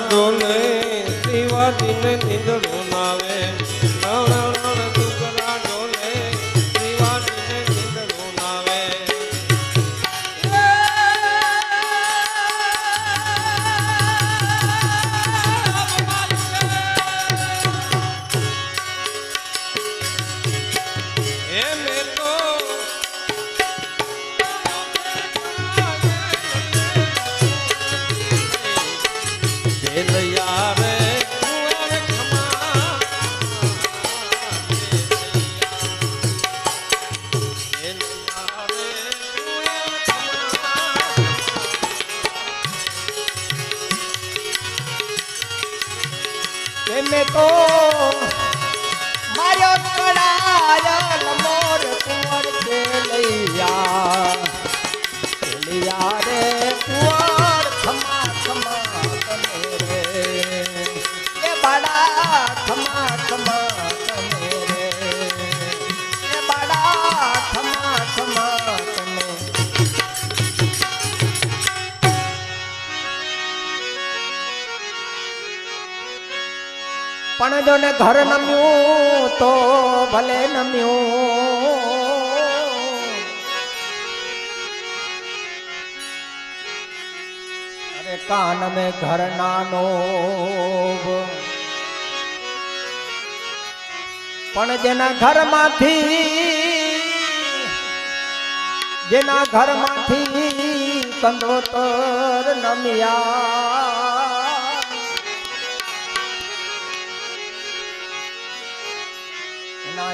ડોલે શિવાજીને નીંદણું તમે તો પણ જો ને ઘર નમ્યું તો ભલે નમ્યું. અરે કાન મે ઘર નાનો પણ જેના ઘરમાંથી જેના ઘરમાંથી કંદોતર નમ્યા.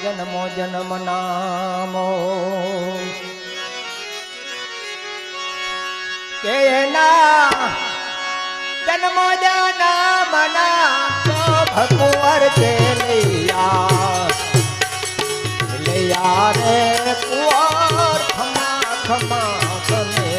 જન્મો જન્મ નામો કે એના જન્મો જન્મ નામો ભગવર કે લૈયા. લૈયા રે કુંવર ખમા ખમા તમે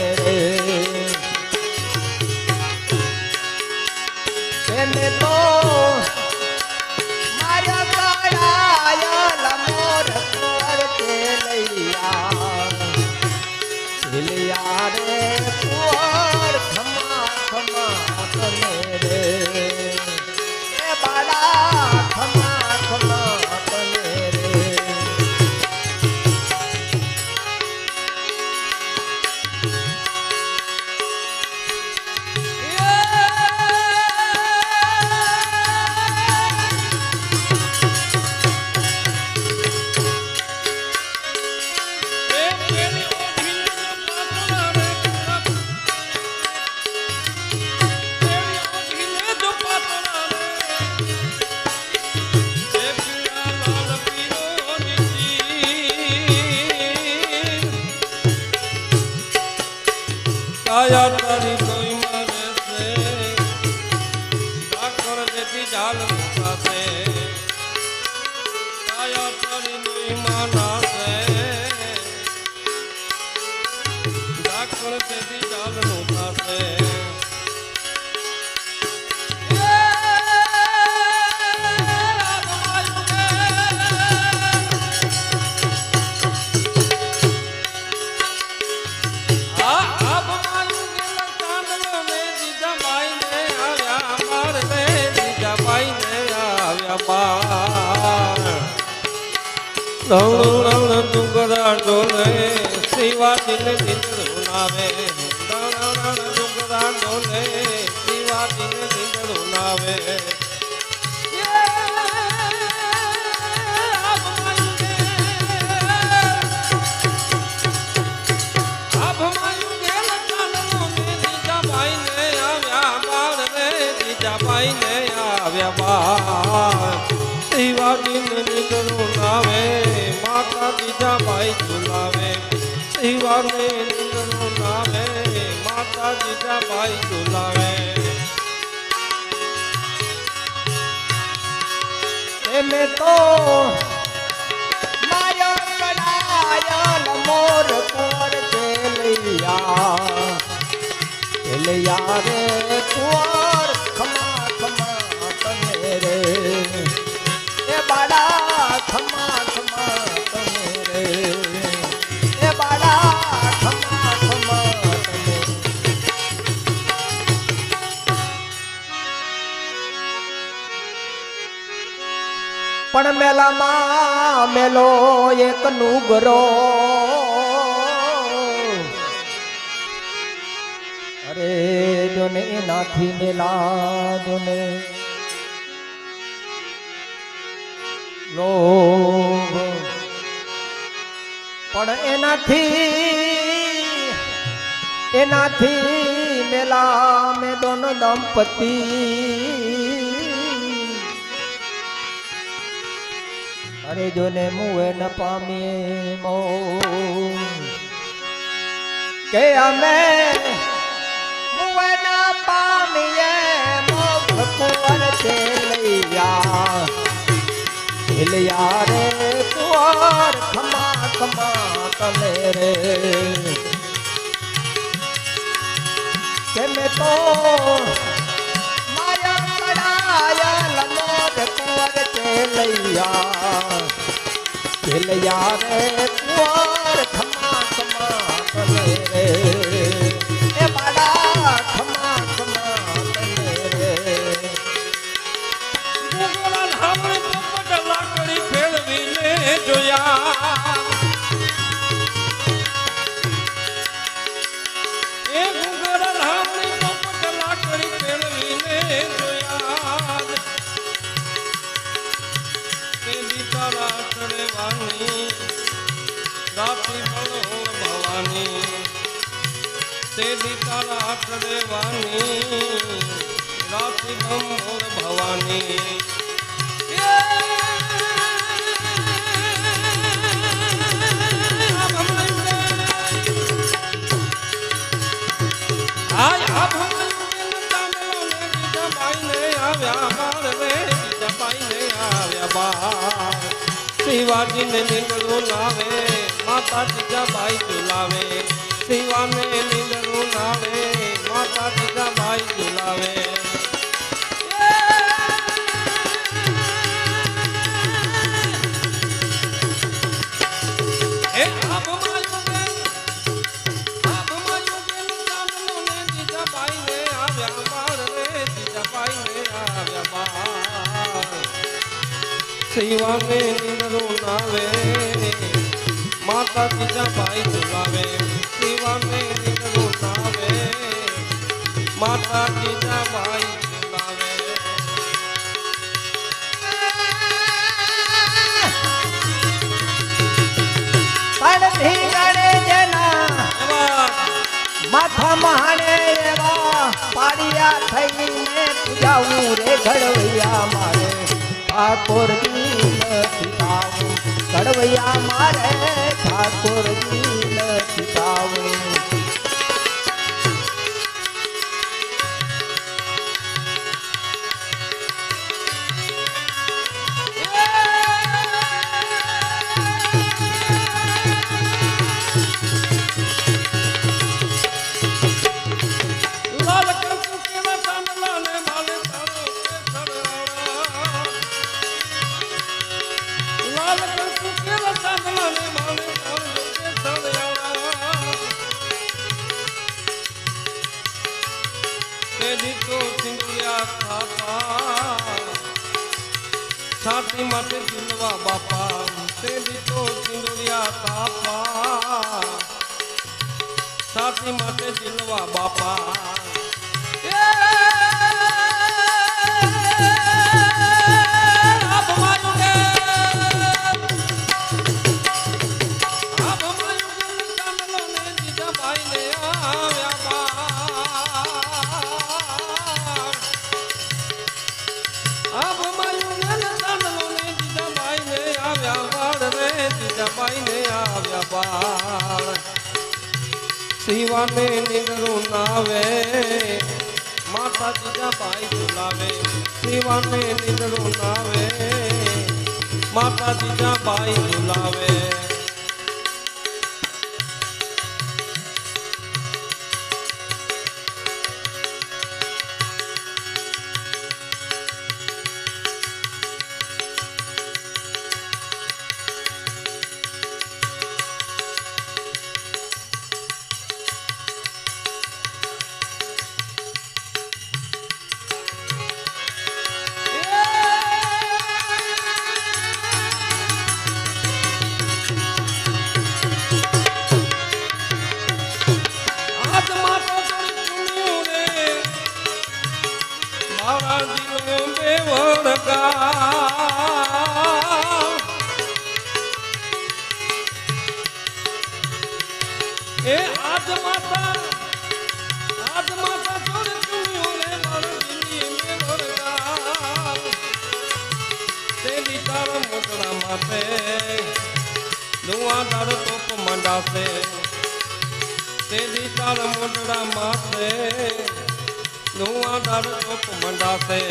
ડુંગરા ડોલે શિવાજીને નીંદડું નાવે ડુંગરા ડોલે શિવાજીને નીંદડું નાવે શિવાજીને નીકળું નાવે માતા જીજાબાઈ ઝુલાવે શિવાને નીકળું નામે માતા જીજાબાઈ ઝુલાવે એમે તો મોર પર કેલૈયા કેલૈયા રે કુંવર પણ મેલામાં મેલો એક નુગરો. અરે જોને એનાથી મેલા જોને. લો પણ એનાથી એનાથી મેલા મે દોનો દંપતી. અરે જોને મુએ ન પામીએ મો. કે અમે મુએ ન પામીએ મો. ભગવાન તે લઈયા હિલયા રે કુંવર ખમા ખમા તમે રે. કે તો ચેલૈયા રે કુંવર તે બિચારા ચડવાની રાતી બમોર ભવાની શિવાજી ને બીજા લાવે આવ્યા બાર રે બીજા બાઈને આવ્યા બાર શિવાજીને નીંદરું નાવે માતા જીજા બાઈ ઝુલાવે શિવાને નાવે માતા જીજા ભાઈ ઝુલાવે સેવા આભમાં યુગેલ, આભમાં યુગેલ ચાંદલો ને જીજા બાઈને આવ્યા બાર રે જીજા બાઈને આવ્યા બાર શિવાને નીંદરું નાવે માતા જીજા બાઈ ઝુલાવે શિવાને નીંદરું નાવે માતા જેના એવા માથા મહાણે એવા પાડિયા થઈને પૂજાવું રે ઘડવૈયા મારે ઠાકોરજી છાતી માટે દિલવા બાપા. શિવાને નીંદરું નાવે. માતા જીજા બાઈ ઝુલાવે શિવાને નીંદરું નાવે. માતા જીજા બાઈ ઝુલાવે ધુઆધાર તોપ મંડાશે તેની તારા મોટડા માથે ધુઆધાર તોપ મંડાશે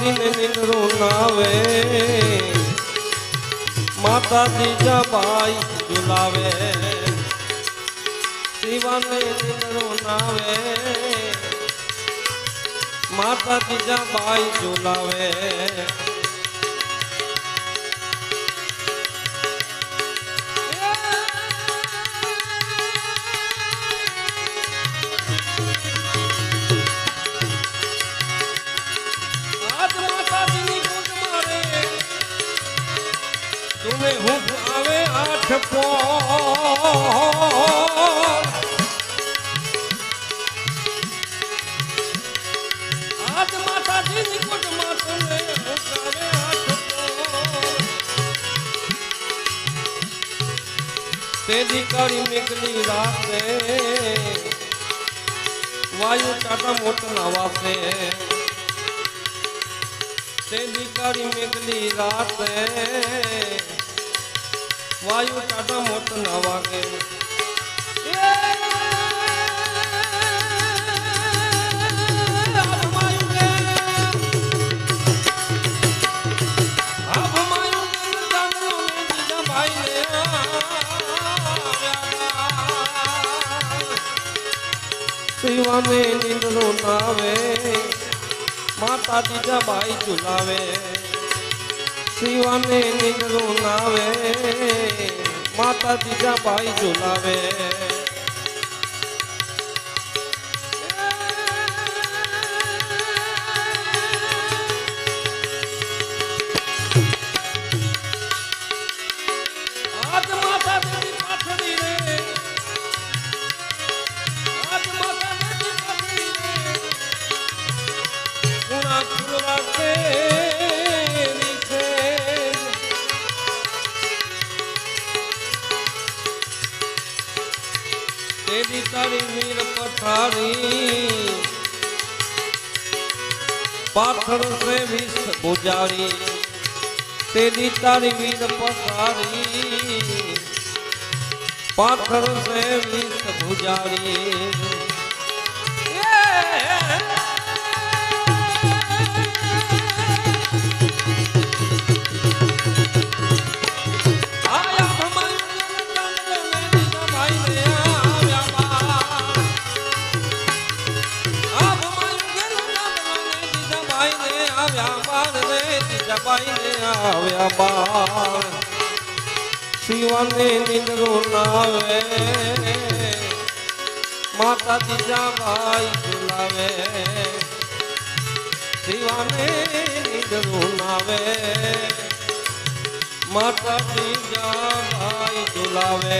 શિવાજીને નિંદરું નાવે માતા બીજા ભાઈ ઝુલાવે શિવાને નિંદરું નાવે માતા બીજા ભાઈ ઝુલાવે આઠ પોર આજ માતાજીની ગુંજમાં તુમે હું આવે આઠ પોર તેદી કરી નીકળી રાતે વાયુ ટાટા મોટ નવાસે તેદી કરી મેઘલી રાતે વાયુ ટાટા મોટ ના વાગે. શિવાને નિંદરો નાવે માતા દીજા ભાઈ ઝુલાવે. શિવાને નિંદરો નાવે માતા દીજા ભાઈ ઝુલાવે. તેદી તારી વીર પસારી પાથર સે વિષ આવ્યા બાર. શિવાને નિંદરો નાવે માતા દીજા ભાઈ બોલાવે. શિવાને નિંદરો નાવે માતા દીજા ભાઈ ઝુલાવે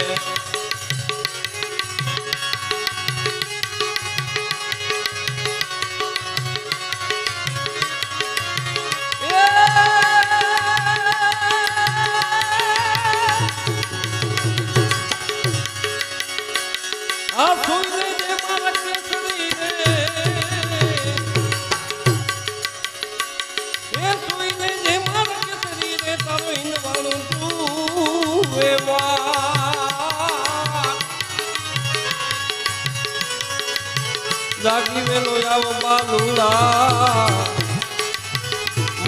બાલુડા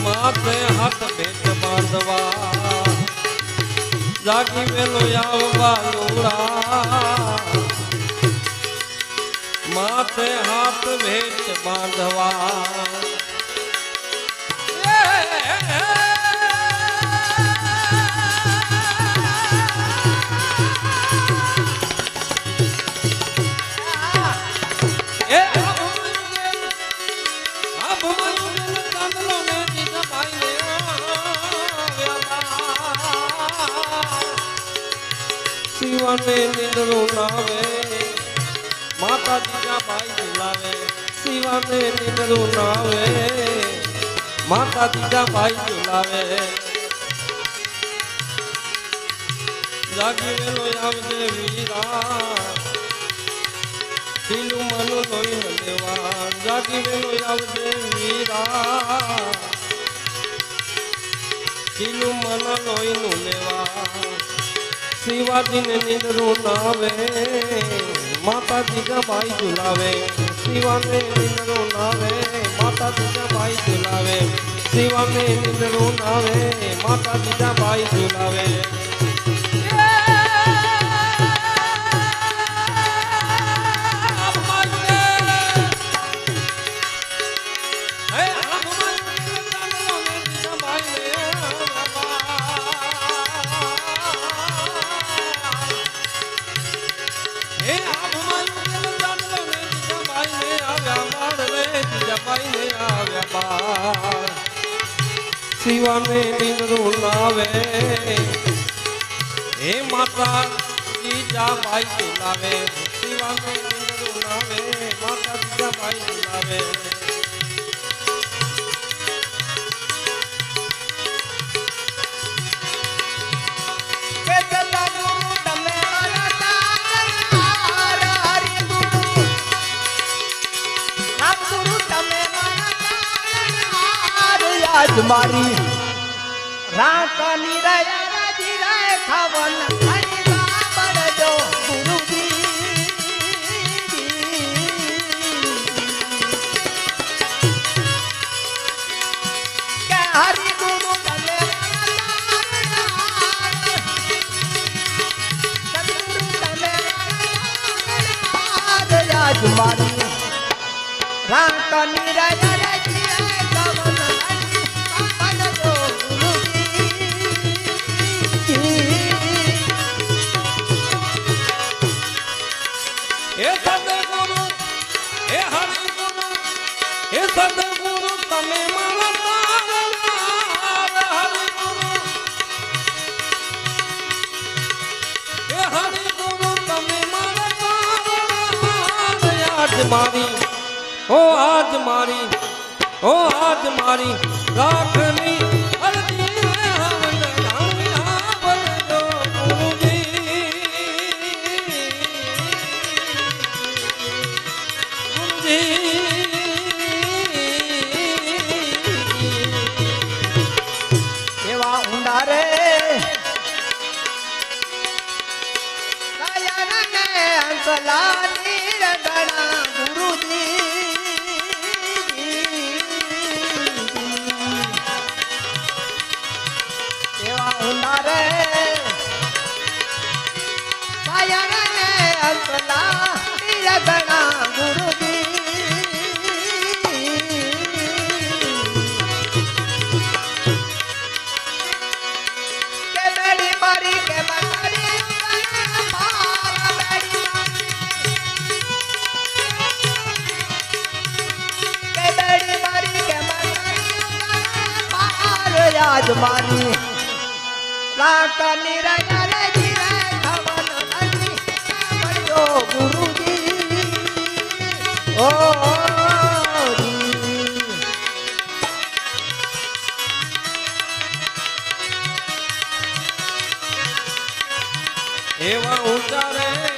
માથે હાથ ભેટ બાંધવા. જાગી વેલો આવ બાલુડા માથે હાથ ભેટ બાંધવા. શિવાને નિંદરું નાવે માતા જીજા ભાઈ ઝુલાવે શિવાને નિંદરું નાવે માતા જીજા ભાઈ ઝુલાવે જાગી વેલો આવજે વીરા. પીલું મનું લોહી દેવા. જાગી વેલો આવજે વીરા. પીલું મન લોહી નું લેવા શિવાજીને નિંદરું નાવે માતાજી જબાઈ ઝુલાવે. શિવાને નિંદરું નાવે માતાજી જબાઈ ઝુલાવે. શિવાને નિંદરું નાવે માતાજી જબાઈ ઝુલાવે. શિવાને નિંદરું નાવે હે માતા જીજાબાઈ બોલાવે શિવાને નિંદરું માતા જીજા ભાઈ બોલાવે મારા. તારણહાર, હરિ ગુરુ. રામ ગુરુ તમે મારા તારણહાર. યાદ મારી રાતની રયા રાજી રાય ખાવન સાંભળજો ગુરુજી મારી ઓ આજ મારી ઓ આજ મારી રાખની એવા ઊંચા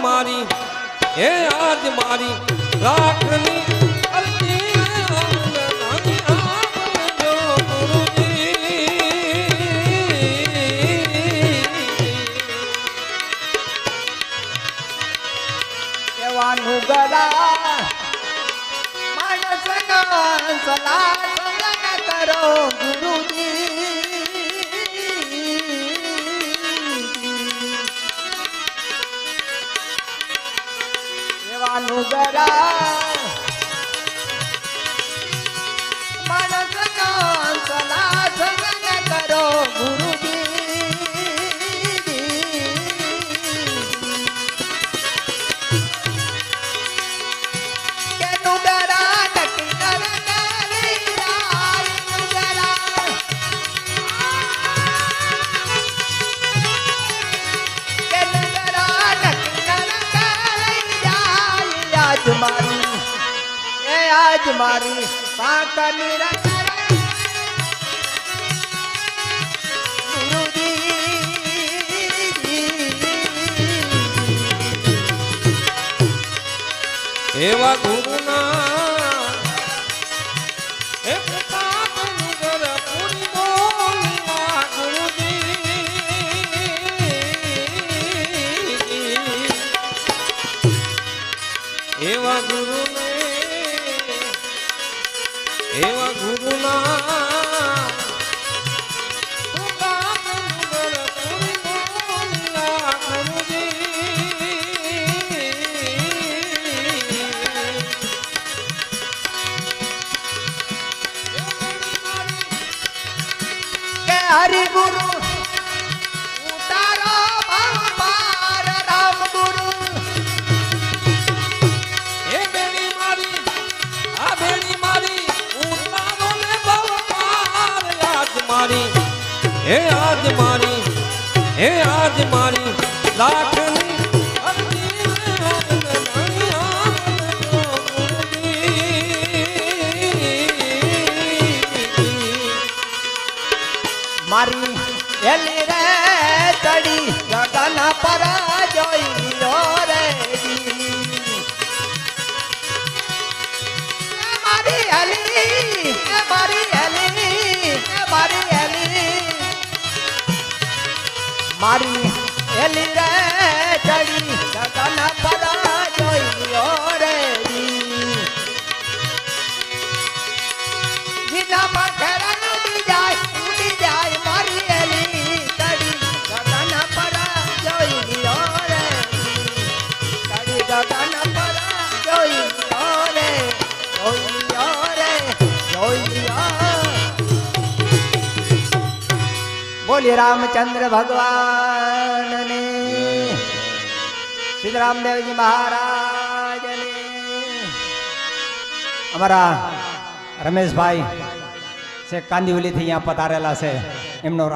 મારી હે આજ મારી રાખની राम એવા ગુરુના મારી હેલી રે ચડી જગના बोले, रामचंद्र भगवान ने। श्री रामदेव जी महाराज ने। हमारा रमेश भाई से कांदीवली थी यहाँ पता से। इमनो